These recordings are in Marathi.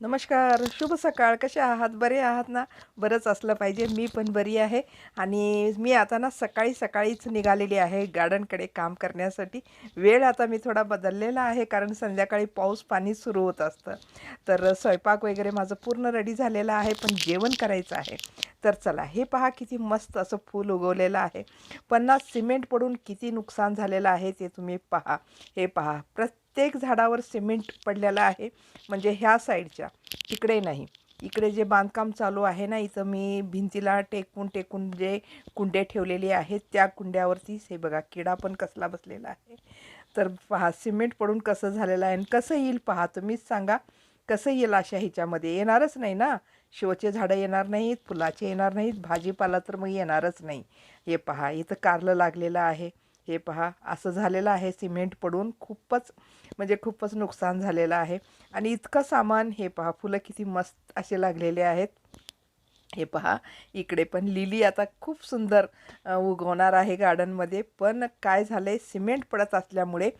नमस्कार शुभ सकाळ. कसे आहात? बरे आहात ना? बरंच असलं पाहिजे. मी पण बरी आहे. आणि मी आता ना सकाळी सकाळीच निघालेली आहे गार्डनकडे काम करण्यासाठी. वेळ आता मी थोडा बदललेला आहे कारण संध्याकाळी पाऊस पाणी सुरू होत असतं. तर स्वयंपाक वगैरे माझं पूर्ण रेडी झालेलं आहे पण जेवण करायचं आहे. तर चला हे पहा किती मस्त असं फूल उगवलेलं आहे. पन्नास सिमेंट पडून किती नुकसान झालेलं आहे ते तुम्ही पहा. हे पहा प्रत्येक प्रत्येक झाडावर सिमेंट पडलेला आहे. म्हणजे ह्या साईडच्या. इकडे नाही. इकडे जे बांधकाम चालू आहे ना इथं मी भिंतीला टेकून टेकून जे कुंडे ठेवलेले आहेत त्या कुंड्यावरतीच हे बघा किडा पण कसला बसलेला आहे. तर पहा सिमेंट पडून कसं झालेलं आहे आणि कसं येईल पहा तुम्हीच सांगा. कसं येईल अशा ह्याच्यामध्ये? येणारच नाही ना. शिवचे झाडं येणार नाहीत फुलाचे येणार नाहीत भाजीपाला तर मग येणारच नाही. हे पहा इथं कारलं लागलेलं आहे. हे पहा असं झालेलं आहे. सिमेंट पडून खूपच म्हणजे खूपच नुकसान झालेलं आहे. आणि इतकं सामान हे पहा फुलं किती मस्त असे लागलेले आहेत. हे पहा इकडे पण लिली आता खूप सुंदर उगवणार आहे गार्डनमध्ये. पण काय झालं आहे सिमेंट पडत असल्यामुळे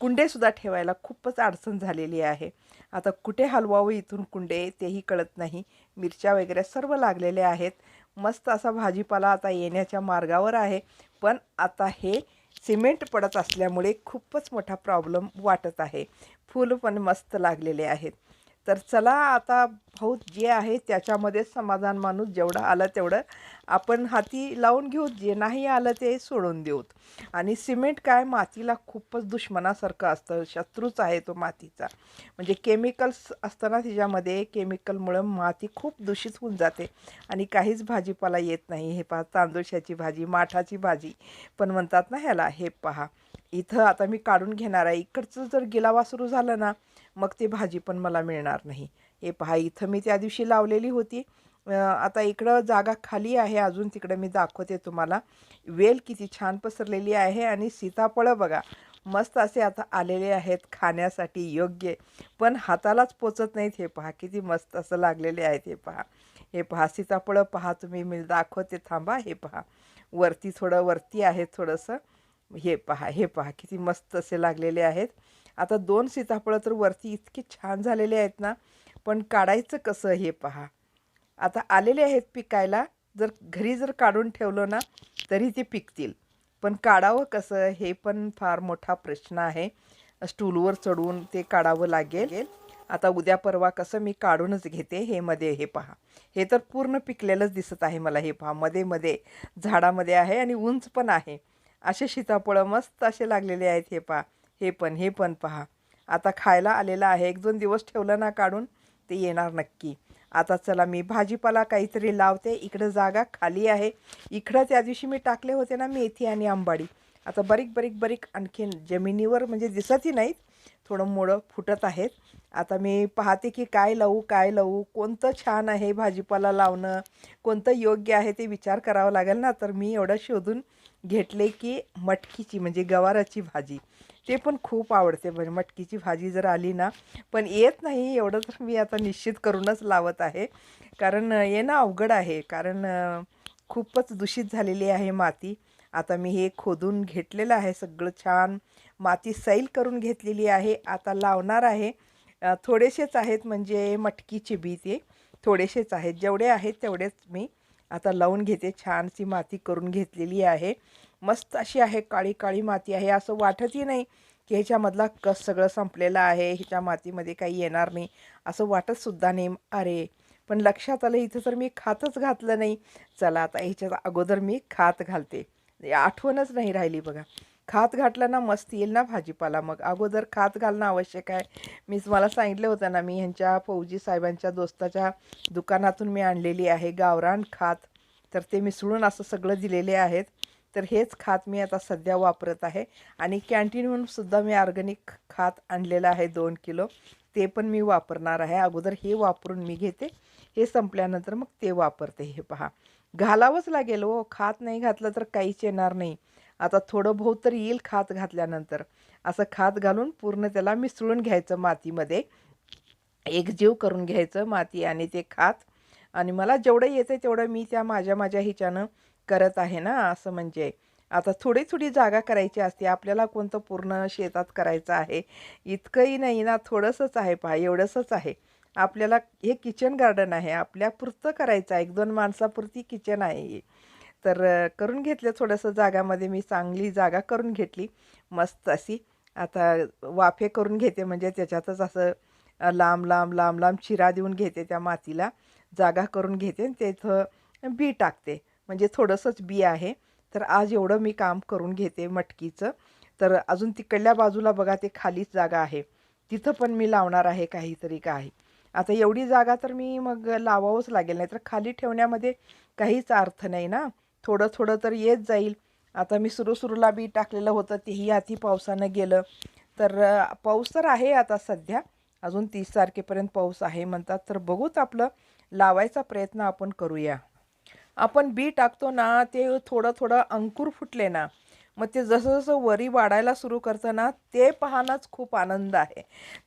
कुंडेसुद्धा ठेवायला खूपच अडचण झालेली आहे. आता कुठे हलवावं इथून कुंडे तेही कळत नाही. मिरच्या वगैरे सर्व लागलेले आहेत. मस्त असा भाजीपाला आता येण्याच्या मार्गावर आहे. पण आता हे सिमेंट पडत असल्यामुळे खूपच मोठा प्रॉब्लेम वाटत आहे. फूल पण मस्त लागलेले आहेत. तर चला आता भाऊ जे आहे त्याच्यामध्येच समाधान माणूस जेवढं आलं तेवढं आपण हाती लावून घेऊ जे नाही आलं ते सोडून देऊत आणि सिमेंट काय मातीला खूपच दुश्मनासारखं असतं शत्रूच आहे तो मातीचा. म्हणजे केमिकल्स असताना त्याच्यामध्ये केमिकलमुळं माती खूप दूषित होऊन जाते. आणि काहीच भाजीपाला येत नाही. हे पहा तांदूळशाची भाजी माठाची भाजी पण म्हणतात ना ह्याला हे पहा. इथं आता मी काढून घेणार आहे. इकडचं जर गिलावा सुरू झालं ना मग ते भाजी पण मला मिळणार नाही. हे पहा इथं मी त्या दिवशी लावलेली होती. आता इकडं जागा खाली आहे. अजून तिकडं मी दाखवते तुम्हाला. वेल किती छान पसरलेली आहे आणि सीताफळं बघा मस्त असे आता आलेले आहेत खाण्यासाठी योग्य. पण हातालाच पोचत नाहीत हे पहा किती मस्त असं लागलेले आहेत हे पहा. हे पहा सीताफळं पहा तुम्ही मी दाखवते थांबा हे पहा. वरती थोडं वरती आहे थोडंसं. हे पहा हे पहा किती मस्त असे लागलेले आहेत. आता दोन सीताफळं तर वरती इतके छान झालेले आहेत ना पण काढायचं कसं हे पहा. आता आलेले आहेत पिकायला जर घरी जर काढून ठेवलं ना तरी ते पिकतील. पण काढावं कसं हे पण फार मोठा प्रश्न आहे. स्टूलवर चढवून ते काढावं लागेल. आता उद्या परवा कसं मी काढूनच घेते हे मध्ये हे पहा. हे तर पूर्ण पिकलेलंच दिसत आहे मला हे पहा मध्ये मध्ये झाडामध्ये आहे आणि उंच पण आहे. असे सीताफळं मस्त असे लागलेले आहेत हे पहा. हे पण हे पण पहा. आता खायला आलेलं आहे. एक दोन दिवस ठेवलं ना काढून ते येणार नक्की. आता चला मी भाजीपाला काहीतरी लावते. इकडं जागा खाली आहे. इकडं त्या दिवशी मी टाकले होते ना मेथी आणि आंबाडी. आता बारीक बारीक बारीक आणखीन जमिनीवर म्हणजे दिसतही नाहीत. थोडं मोडं फुटत आहेत. आता मी पाहते की काय लावू काय लावू कोणतं छान आहे भाजीपाला लावणं कोणतं योग्य आहे ते विचार करावा लागेल ना. तर मी एवढं शोधून घेतले की मटकीची म्हणजे गवाराची भाजी. ते पण खूप आवडते. म्हणजे मटकीची भाजी जर आली ना पण येत नाही एवढं तर मी आता निश्चित करूनच लावत आहे. कारण येणं अवघड आहे. कारण खूपच दूषित झालेली आहे माती. आता मी हे खोदून घेतलेलं आहे. सगळं छान माती सैल करून घेतलेली आहे. आता लावणार आहे. थोडेसेच आहेत म्हणजे मटकीचे बी ते. थोडेसेच आहेत. जेवढे आहेत तेवढेच मी आता लावून घेते छानशी माती करून घेतलेली आहे. मस्त अशी आहे काळी काळी माती आहे. असं वाटतही नाही की ह्याच्यामधला कस सगळं संपलेलं आहे ह्याच्या मातीमध्ये काही येणार नाही. असं वाटतसुद्धा नाही. अरे पण लक्षात आलं इथं तर मी खातच घातलं नाही. चला आता ह्याच्यात अगोदर मी खात घालते. आठवणच नाही राहिली बघा. खात घातलं ना मस्त येईल ना भाजीपाला. मग अगोदर खात घालणं आवश्यक आहे. मी तुम्हाला सांगितलं होतं ना मी ह्यांच्या फौजी साहेबांच्या दोस्ताच्या दुकानातून मी आणलेली आहे गावरान खात. तर ते मिसळून असं सगळं दिलेले आहेत. तर हेच खात मी आता सध्या वापरत आहे. आणि कॅन्टीनहून सुद्धा मी ऑर्गॅनिक खात आणलेलं आहे दोन किलो. ते पण मी वापरणार आहे. अगोदर हे वापरून मी घेते. हे संपल्यानंतर मग ते वापरते. हे पहा. घालावंच लागेल हो. खात नाही घातलं तर काहीच येणार नाही. आता थोडं बहुत तर येईल खात घातल्यानंतर. असं खात घालून पूर्ण त्याला मिसळून घ्यायचं मातीमध्ये. एकजीव करून घ्यायचं माती आणि ते खात. आणि मला जेवढं येतं तेवढं मी त्या माझ्या माझ्या ह्याच्यानं करत आहे ना असं म्हणजे. आता थोडी थोडी जागा करायची असते. आपल्याला कोणतं पूर्ण शेतात करायचं आहे? इतकंही नाही ना थोडंसंच आहे पहा एवढंसंच आहे. आपल्याला हे किचन गार्डन आहे. आपल्यापुरतं करायचं आहे. एक दोन माणसापुरती किचन आहे. हे तर करून घेतलं थोडंसं जागामध्ये मी चांगली जागा करून घेतली मस्त अशी. आता वाफे करून घेते म्हणजे त्याच्यातच असं लांब लांब लांब लांब चिरा देऊन घेते त्या मातीला. जागा करून घेते आणि तिथं बी टाकते. म्हणजे थोडंसंच बी आहे. तर आज एवढं मी काम करून घेते मटकीचं. तर अजून तिकडल्या बाजूला बघा ते खालीच जागा आहे. तिथं पण मी लावणार आहे काहीतरी काही. आता एवढी जागा तर मी मग लावावंच लागेल नाही तर खाली ठेवण्यामध्ये काहीच अर्थ नाही ना. थोडं थोडं तर येत जाईल. आता मी सुरू सुरूला बी टाकलेलं होतं तेही आधी पावसानं गेलं. तर पाऊस तर आहे आता सध्या. अजून तीस तारखेपर्यंत पाऊस आहे म्हणतात. तर बघूच आपलं लावायचा प्रयत्न आपण करूया. आपण बी टाकतो ना ते थोडं थोडं अंकुर फुटले ना मग ते जसं जसं वरी वाढायला सुरू करतं ना ते पाहणंच खूप आनंद आहे.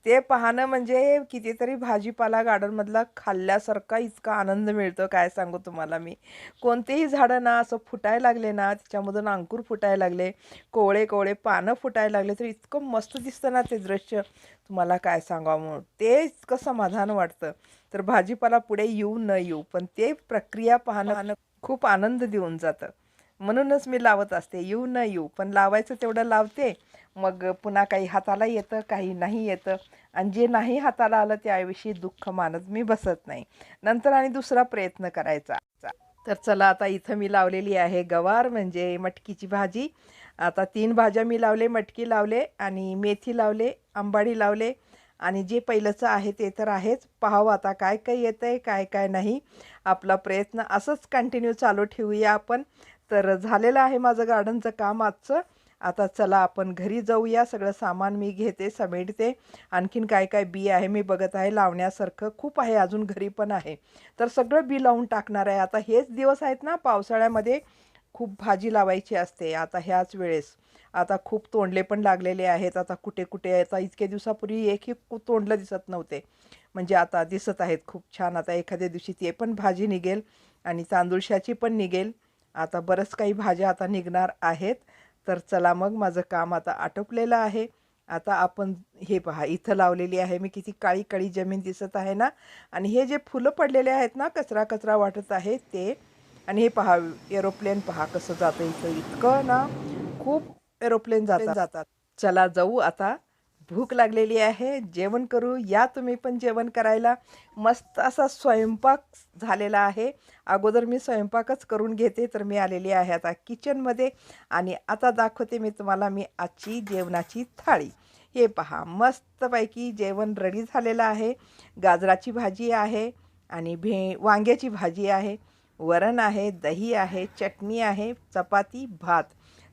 ते पाहणं म्हणजे कितीतरी भाजीपाला गार्डनमधला खाल्ल्यासारखा इतका आनंद मिळतो काय सांगू तुम्हाला मी. कोणतेही झाडं ना असं फुटायला लागले ना त्याच्यामधून अंकुर फुटायला लागले कोवळे कोवळे पानं फुटायला लागले तर इतकं मस्त दिसतं ना ते दृश्य. तुम्हाला काय सांगावं म्हणून. ते इतकं समाधान वाटतं. तर भाजीपाला पुढे येऊ न येऊ पण ते प्रक्रिया पाहणं खूप आनंद देऊन जातं. म्हणूनच मी लावत असते. येऊ न येऊ. पण लावायचं तेवढं लावते. मग पुन्हा काही हाताला येतं काही नाही येतं. आणि जे नाही हाताला आलं त्याविषयी दुःख मानत मी बसत नाही. नंतर आणि दुसरा प्रयत्न करायचा. तर चला आता इथं मी लावलेली आहे गवार म्हणजे मटकीची भाजी. आता तीन भाज्या मी लावले मटकी लावले आणि मेथी लावले आंबाडी लावले. आणि जे पहिलंचं आहे ते तर आहेच. पाहावं आता काय काय येतं आहे काय काय नाही. आपला प्रयत्न असंच कंटिन्यू चालू ठेवूया आपण. तर झालेलं आहे माझं गार्डनचं काम आजचं. आता चला आपण घरी जाऊया. सगळं सामान मी घेते समेटते. आणखीन काय काय बी आहे मी बघत आहे. लावण्यासारखं खूप आहे. अजून घरी पण आहे. तर सगळं बी लावून टाकणार आहे. आता हेच दिवस आहेत ना पावसाळ्यामध्ये खूप भाजी लावायची असते. आता ह्याच वेळेस. आता खूप तोंडले पण लागलेले आहेत. आता कुठे कुठे आता इतक्या दिवसापूर्वी एकही कु- तोंडलं दिसत नव्हते. म्हणजे आता दिसत आहेत खूप छान. आता एखाद्या दिवशी ते पण भाजी निघेल आणि तांदूळशाची पण निघेल. आता बरंच काही भाज्या आता निघणार आहेत. तर चला मग माझं काम आता आटोपलेलं आहे. आता आपण हे पहा इथं लावलेली आहे मी किती काळी काळी जमीन दिसत आहे ना? आणि हे जे फुलं पडलेले आहेत ना कचरा कचरा वाटत आहे ते. आणि हे पहा एरोप्लेन पहा कसं जातं इथं इतकं ना खूप एरोप्लेन जातात जातात. चला जाऊ आता. भूक लागलेली आहे जेवण करू या तुम्ही पण जेवण करायला. मस्त असा स्वयंपाक झालेला आहे. अगोदर मी स्वयंपाकच करून घेते तर मी आलेली आहे आता किचनमध्ये. आणि आता दाखवते मी तुम्हाला मी आजची जेवणाची थाळी. हे पहा मस्तपैकी जेवण रेडी झालेलं आहे. गाजराची भाजी आहे आणि भे वांग्याची भाजी आहे. वरण आहे दही आहे चटणी आहे चपाती भात.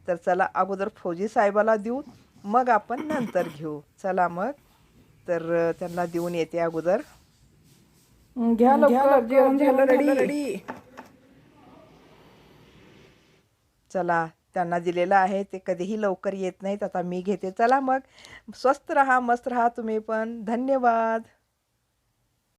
तर चला अगोदर फौजी साहेबाला देऊ. मग आपण नंतर घेऊ. चला मग. तर त्यांना देऊन येते अगोदर. घ्या लवकर जेवण झालं रेडी. चला त्यांना दिलेलं आहे. ते कधीही लवकर येत नाहीत. आता मी घेते. चला मग. स्वस्त राहा मस्त राहा तुम्ही पण. धन्यवाद.